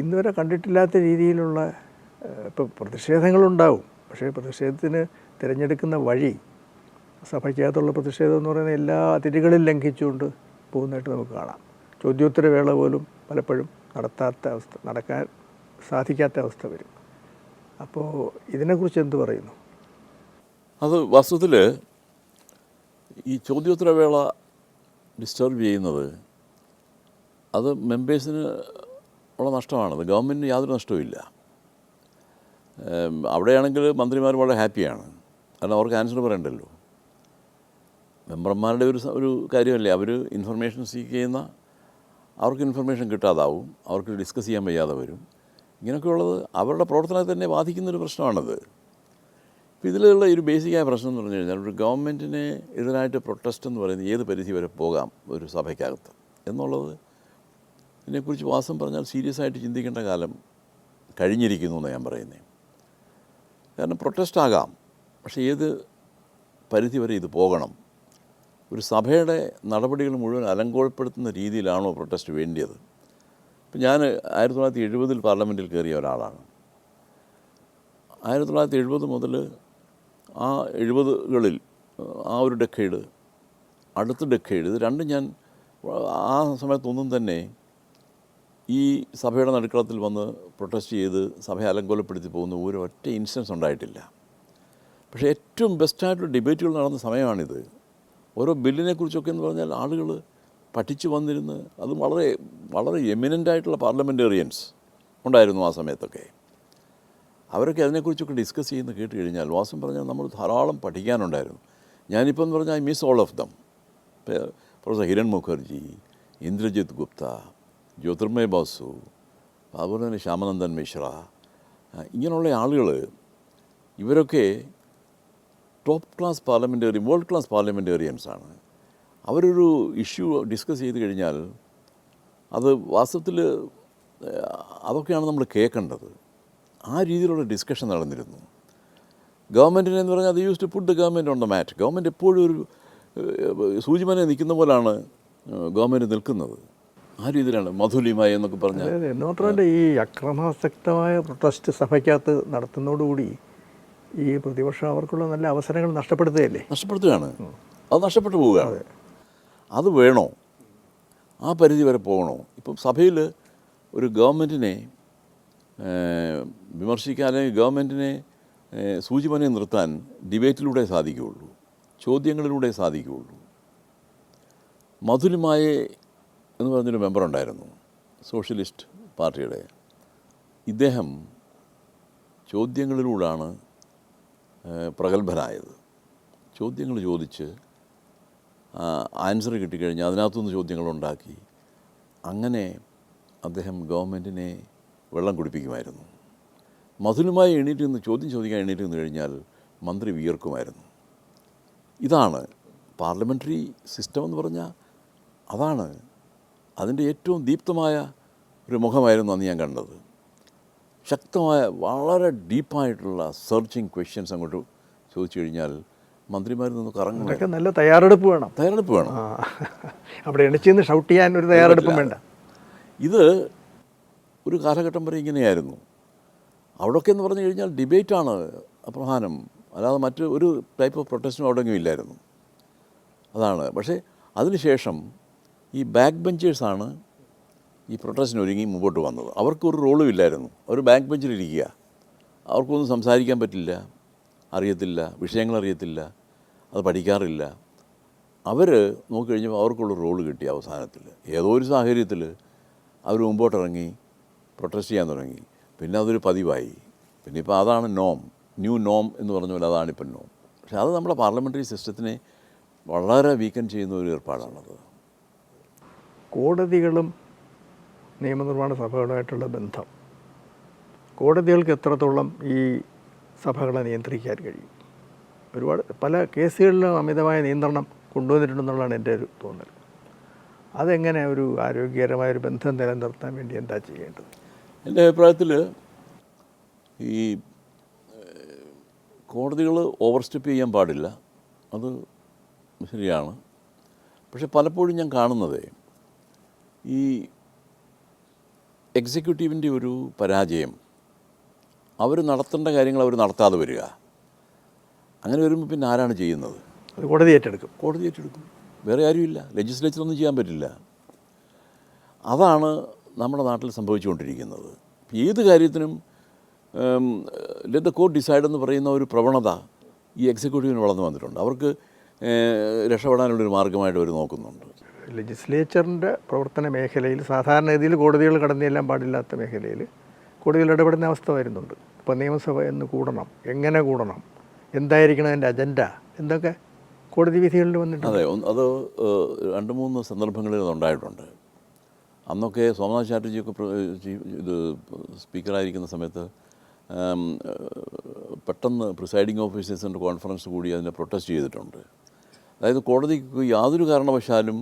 ഇന്നുവരെ കണ്ടിട്ടില്ലാത്ത രീതിയിലുള്ള ഇപ്പോൾ പ്രതിഷേധങ്ങളുണ്ടാവും. പക്ഷേ പ്രതിഷേധത്തിന് തിരഞ്ഞെടുക്കുന്ന വഴി സഭയ്ക്കകത്തുള്ള പ്രതിഷേധം എന്ന് പറയുന്ന എല്ലാ അതിരുകളും ലംഘിച്ചുകൊണ്ട് പോകുന്നതായിട്ട് നമുക്ക് കാണാം. ചോദ്യോത്തര വേള പോലും പലപ്പോഴും നടത്താത്ത അവസ്ഥ നടക്കാൻ സാധിക്കാത്ത അവസ്ഥ വരും. അപ്പോൾ ഇതിനെക്കുറിച്ച് എന്ത് പറയുന്നു? അത് വാസ്തവത്തിൽ ഈ ചോദ്യോത്തരവേള ഡിസ്റ്റർബ് ചെയ്യുന്നത് അത് മെമ്പേഴ്സിന് ഉള്ള നഷ്ടമാണത് ഗവൺമെന്റിന് യാതൊരു നഷ്ടവുമില്ല. അവിടെയാണെങ്കിൽ മന്ത്രിമാർ വളരെ ഹാപ്പിയാണ്. കാരണം അവർക്ക് ആൻസർ പറയണ്ടല്ലോ. മെമ്പർമാരുടെ ഒരു ഒരു കാര്യമല്ലേ അവർ ഇൻഫർമേഷൻ സീക്ക് ചെയ്യുന്ന അവർക്ക് ഇൻഫർമേഷൻ കിട്ടാതാവും അവർക്ക് ഡിസ്കസ് ചെയ്യാൻ വയ്യാതെ വരും. ഇങ്ങനെയൊക്കെയുള്ളത് അവരുടെ പ്രവർത്തനത്തെ തന്നെ ബാധിക്കുന്നൊരു പ്രശ്നമാണത്. ഇപ്പോൾ ഇതിലുള്ള ഒരു ബേസിക്കായ പ്രശ്നം എന്ന് പറഞ്ഞു കഴിഞ്ഞാൽ ഒരു ഗവൺമെന്റിനെ എതിരായിട്ട് പ്രൊട്ടസ്റ്റ് എന്ന് പറയുന്നത് ഏത് പരിധി വരെ പോകാം ഒരു സഭയ്ക്കകത്ത് എന്നുള്ളത് ഇതിനെക്കുറിച്ച് വാസം പറഞ്ഞാൽ സീരിയസ് ആയിട്ട് ചിന്തിക്കേണ്ട കാലം കഴിഞ്ഞിരിക്കുന്നു എന്ന് ഞാൻ പറയുന്നത് കാരണം പ്രൊട്ടസ്റ്റ് ആകാം. പക്ഷേ ഏത് പരിധി വരെ ഇത് പോകണം? ഒരു സഭയുടെ നടപടികൾ മുഴുവൻ അലങ്കോളപ്പെടുത്തുന്ന രീതിയിലാണോ പ്രൊട്ടസ്റ്റ് വേണ്ടിയത്? ഇപ്പം ഞാൻ ആയിരത്തി തൊള്ളായിരത്തി എഴുപതിൽ പാർലമെന്റിൽ കയറിയ ഒരാളാണ്. ആയിരത്തി തൊള്ളായിരത്തി എഴുപത് മുതൽ ആ എഴുപതുകളിൽ ആ ഒരു ഡെക്കേഡ് അടുത്ത ഡെക്കേഡ് ഇത് രണ്ടും ഞാൻ ആ സമയത്തൊന്നും തന്നെ ഈ സഭയുടെ നടുക്കളത്തിൽ വന്ന് പ്രൊട്ടസ്റ്റ് ചെയ്ത് സഭയെ അലങ്കോലപ്പെടുത്തി പോകുന്ന ഒരു ഒറ്റ ഇൻസിഡൻസ് ഉണ്ടായിട്ടില്ല. പക്ഷേ ഏറ്റവും ബെസ്റ്റായിട്ടുള്ള ഡിബേറ്റുകൾ നടന്ന സമയമാണിത്. ഓരോ ബില്ലിനെക്കുറിച്ചൊക്കെ എന്ന് പറഞ്ഞാൽ ആളുകൾ പഠിച്ചു വന്നിരുന്ന് അത് വളരെ വളരെ എമിനന്റ് ആയിട്ടുള്ള പാർലമെന്റേറിയൻസ് ഉണ്ടായിരുന്നു ആ സമയത്തൊക്കെ. അവരൊക്കെ അതിനെക്കുറിച്ചൊക്കെ ഡിസ്കസ് ചെയ്യുന്ന കേട്ട് കഴിഞ്ഞാൽ വാസം പറഞ്ഞാൽ നമ്മൾ ധാരാളം പഠിക്കാനുണ്ടായിരുന്നു. ഞാനിപ്പോൾ എന്ന് പറഞ്ഞാൽ I miss all of them professor Hiren Mukherjee Indrajit Gupta Jyotirmoy Basu അതുപോലെ തന്നെ ശ്യാമനന്ദൻ മിശ്ര ഇങ്ങനെയുള്ള ആളുകൾ ഇവരൊക്കെ top class parliamentarian world class പാർലമെന്റേറിയൻസാണ് അവരൊരു ഇഷ്യൂ ഡിസ്കസ് ചെയ്ത് കഴിഞ്ഞാൽ അത് വാസ്തവത്തിൽ അതൊക്കെയാണ് നമ്മൾ കേൾക്കേണ്ടത്. ആ രീതിയിലുള്ള ഡിസ്കഷൻ നടന്നിരുന്നു. ഗവൺമെന്റിനെ എന്ന് പറഞ്ഞാൽ അത് use to put the government on the mat government എപ്പോഴും ഒരു സൂചിമനെ നിൽക്കുന്ന പോലാണ് ഗവൺമെന്റ് നിൽക്കുന്നത്. ആ രീതിയിലാണ് മധുലിമായി എന്നൊക്കെ പറഞ്ഞാൽ. എന്ന് മാത്രമല്ല ഈ അക്രമാസക്തമായ പ്രൊട്ടസ്റ്റ് സഭയ്ക്കകത്ത് നടത്തുന്നതോടുകൂടി ഈ പ്രതിപക്ഷം അവർക്കുള്ള നല്ല അവസരങ്ങൾ നഷ്ടപ്പെടുത്തുകയല്ലേ? നഷ്ടപ്പെടുത്തുകയാണ്. അത് നഷ്ടപ്പെട്ടു പോവുകയാണ്. അത്. വേണോ? ആ പരിധി വരെ പോകണോ? ഇപ്പം സഭയിൽ ഒരു ഗവൺമെന്റിനെ വിമർശിക്കാൻ അല്ലെങ്കിൽ ഗവൺമെന്റിനെ സൂചിമനെ നിർത്താൻ ഡിബേറ്റിലൂടെ സാധിക്കുകയുള്ളൂ. ചോദ്യങ്ങളിലൂടെ സാധിക്കുകയുള്ളൂ. മധുരിമായെ എന്ന് പറഞ്ഞൊരു മെമ്പർ ഉണ്ടായിരുന്നു സോഷ്യലിസ്റ്റ് പാർട്ടിയുടെ. ഇദ്ദേഹം ചോദ്യങ്ങളിലൂടെയാണ് പ്രഗത്ഭനായത്. ചോദ്യങ്ങൾ ചോദിച്ച് ആൻസർ കിട്ടിക്കഴിഞ്ഞാൽ അതിനകത്തുനിന്ന് ചോദ്യങ്ങളുണ്ടാക്കി അങ്ങനെ അദ്ദേഹം ഗവൺമെന്റിനെ വെള്ളം കുടിപ്പിക്കുമായിരുന്നു. മധുരമായി എണീറ്റ് നിന്ന് ചോദ്യം ചോദിക്കാൻ എണീറ്റ് നിന്ന് കഴിഞ്ഞാൽ മന്ത്രി വിയർക്കുമായിരുന്നു. ഇതാണ് പാർലമെന്ററി സിസ്റ്റം എന്ന് പറഞ്ഞാൽ അതാണ് അതിന്റെ ഏറ്റവും ദീപ്തമായ ഒരു മുഖമായിരുന്നു അന്ന് ഞാൻ കണ്ടത്. ശക്തമായ വളരെ ഡീപ്പായിട്ടുള്ള സെർച്ചിങ് ക്വസ്റ്റ്യൻസ് അങ്ങോട്ട് ചോദിച്ചു കഴിഞ്ഞാൽ മന്ത്രിമാരിൽ നിന്ന് കറങ്ങും നല്ല തയ്യാറെടുപ്പ് വേണം. തയ്യാറെടുപ്പ് വേണം. അവിടെ എണിച്ചെന്ന് ഷൗട്ട് ചെയ്യാൻ ഒരു തയ്യാറെടുപ്പ് വേണ്ട. ഇത് ഒരു കാലഘട്ടം വരെ ഇങ്ങനെയായിരുന്നു. അവിടെയൊക്കെ എന്ന് പറഞ്ഞു കഴിഞ്ഞാൽ ഡിബേറ്റാണ് പ്രധാനം. അല്ലാതെ മറ്റ് ഒരു ടൈപ്പ് ഓഫ് പ്രൊട്ടസ്റ്റും അവിടെയെങ്കിലും ഇല്ലായിരുന്നു. അതാണ്. പക്ഷേ അതിനുശേഷം ഈ ബാക്ക് ബെഞ്ചേഴ്സാണ് ഈ പ്രൊട്ടസ്റ്റിന് ഒരുങ്ങി മുമ്പോട്ട് വന്നത്. അവർക്കൊരു റോളും ഇല്ലായിരുന്നു. അവർ ബാങ്ക് ബെഞ്ചിലിരിക്കുക. അവർക്കൊന്നും സംസാരിക്കാൻ പറ്റില്ല. അറിയത്തില്ല. വിഷയങ്ങൾ അറിയത്തില്ല അത് പഠിക്കാറില്ല. അവർ നോക്കിക്കഴിഞ്ഞപ്പോൾ അവർക്കുള്ള റോൾ കിട്ടി അവസാനത്തിൽ ഏതോ ഒരു സാഹചര്യത്തിൽ അവർ മുമ്പോട്ടിറങ്ങി പ്രൊട്ടസ്റ്റ് ചെയ്യാൻ തുടങ്ങി. പിന്നെ അതൊരു പതിവായി. പിന്നെ ഇപ്പോൾ അതാണ് നോം. ന്യൂ നോം എന്ന് പറഞ്ഞ പോലെ അതാണിപ്പം നോം. പക്ഷേ അത് നമ്മുടെ പാർലമെന്ററി സിസ്റ്റത്തിനെ വളരെ വീക്കൻ ചെയ്യുന്ന ഒരു ഏർപ്പാടാണത്. കോടതികളും നിയമനിർമ്മാണ സഭകളുമായിട്ടുള്ള ബന്ധം. കോടതികൾക്ക് എത്രത്തോളം ഈ സഭകളെ നിയന്ത്രിക്കാൻ കഴിയും? ഒരുപാട് പല കേസുകളിലും അമിതമായ നിയന്ത്രണം കൊണ്ടുവന്നിട്ടുണ്ടെന്നുള്ളതാണ് എന്റെ ഒരു തോന്നൽ. അതെങ്ങനെ ഒരു ആരോഗ്യകരമായ ഒരു ബന്ധം നിലനിർത്താൻ വേണ്ടി എന്താ ചെയ്യേണ്ടത്? എന്റെ അഭിപ്രായത്തിൽ ഈ കോടതികൾ ഓവർ സ്റ്റെപ്പ് ചെയ്യാൻ പാടില്ല. അത് ശരിയാണ്. പക്ഷെ പലപ്പോഴും ഞാൻ കാണുന്നത് ഈ എക്സിക്യൂട്ടീവിന്റെ ഒരു പരാജയം അവർ നടത്തേണ്ട കാര്യങ്ങൾ അവർ നടത്താതെ വരിക. അങ്ങനെ വരുമ്പോൾ പിന്നെ ആരാണ് ചെയ്യുന്നത്? കോടതി ഏറ്റെടുക്കും. കോടതി ഏറ്റെടുക്കും. വേറെ ആരുമില്ല. ലെജിസ്ലേച്ചറൊന്നും ചെയ്യാൻ പറ്റില്ല. അതാണ് നമ്മുടെ നാട്ടിൽ സംഭവിച്ചുകൊണ്ടിരിക്കുന്നത്. ഏത് കാര്യത്തിനും ലെറ്റ് ദ കോർട്ട് ഡിസൈഡ് എന്ന് പറയുന്ന ഒരു പ്രവണത ഈ എക്സിക്യൂട്ടീവിന് വളർന്നു വന്നിട്ടുണ്ട്. അവർക്ക് രക്ഷപ്പെടാനുള്ളൊരു മാർഗമായിട്ട് അവർ നോക്കുന്നുണ്ട്. ലെജിസ്ലേച്ചറിന്റെ പ്രവർത്തന മേഖലയിൽ സാധാരണഗതിയിൽ കോടതികൾ കടന്നു ചെല്ലാൻ പാടില്ലാത്ത മേഖലയിൽ കോടതികൾ ഇടപെടുന്ന അവസ്ഥ വരുന്നുണ്ട്. ഇപ്പോൾ നിയമസഭ എന്ന് കൂടണം എങ്ങനെ കൂടണം എന്തായിരിക്കണം അതിന്റെ അജണ്ട എന്തൊക്കെ കോടതി വിധികളിൽ വന്നിട്ടുണ്ട്? അതെ അത് രണ്ട് മൂന്ന് സന്ദർഭങ്ങളിൽ ഉണ്ടായിട്ടുണ്ട്. അന്നൊക്കെ സോമനാഥ് ചാറ്റർജിയൊക്കെ ഇത് സ്പീക്കറായിരിക്കുന്ന സമയത്ത് പെട്ടെന്ന് പ്രിസൈഡിങ് ഓഫീസേഴ്സിന്റെ കോൺഫറൻസ് കൂടി അതിനെ പ്രൊട്ടസ്റ്റ് ചെയ്തിട്ടുണ്ട്. അതായത് കോടതിക്ക് യാതൊരു കാരണവശാലും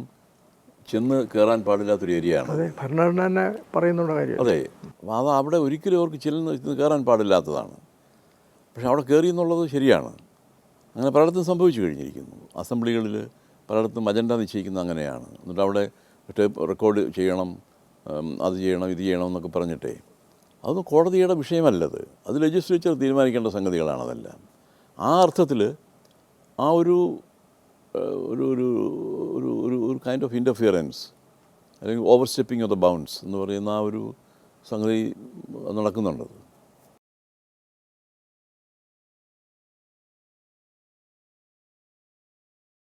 ചെന്ന് കയറാൻ പാടില്ലാത്തൊരു ഏരിയയാണ്. അതെ ഭരണഘടന തന്നെ പറയുന്നുള്ള കാര്യം. അതെ അപ്പോൾ അത് അവിടെ ഒരിക്കലും അവർക്ക് ചെല്ലുന്ന ചെന്ന് കയറാൻ പാടില്ലാത്തതാണ്. പക്ഷെ അവിടെ കയറി എന്നുള്ളത് ശരിയാണ്. അങ്ങനെ പലയിടത്തും സംഭവിച്ചു കഴിഞ്ഞിരിക്കുന്നു. അസംബ്ലികളിൽ പലയിടത്തും അജണ്ട നിശ്ചയിക്കുന്നത് അങ്ങനെയാണ്. എന്നിട്ട് അവിടെ ടേപ്പ് റെക്കോർഡ് ചെയ്യണം അത് ചെയ്യണം ഇത് ചെയ്യണം എന്നൊക്കെ പറഞ്ഞിട്ടേ. അതൊന്നും കോടതിയുടെ വിഷയമല്ലത്. അത് ലെജിസ്ലേച്ചർ തീരുമാനിക്കേണ്ട സംഗതികളാണ് അതെല്ലാം. ആ അർത്ഥത്തിൽ ആ ഒരു ഒരു ഒരു ഒരു ഒരു ഒരു കൈൻഡ് ഓഫ് ഇന്റർഫിയറൻസ് അല്ലെങ്കിൽ overstepping of the bounds എന്ന് പറയുന്ന ആ ഒരു സംഗതി നടക്കുന്നുണ്ട്.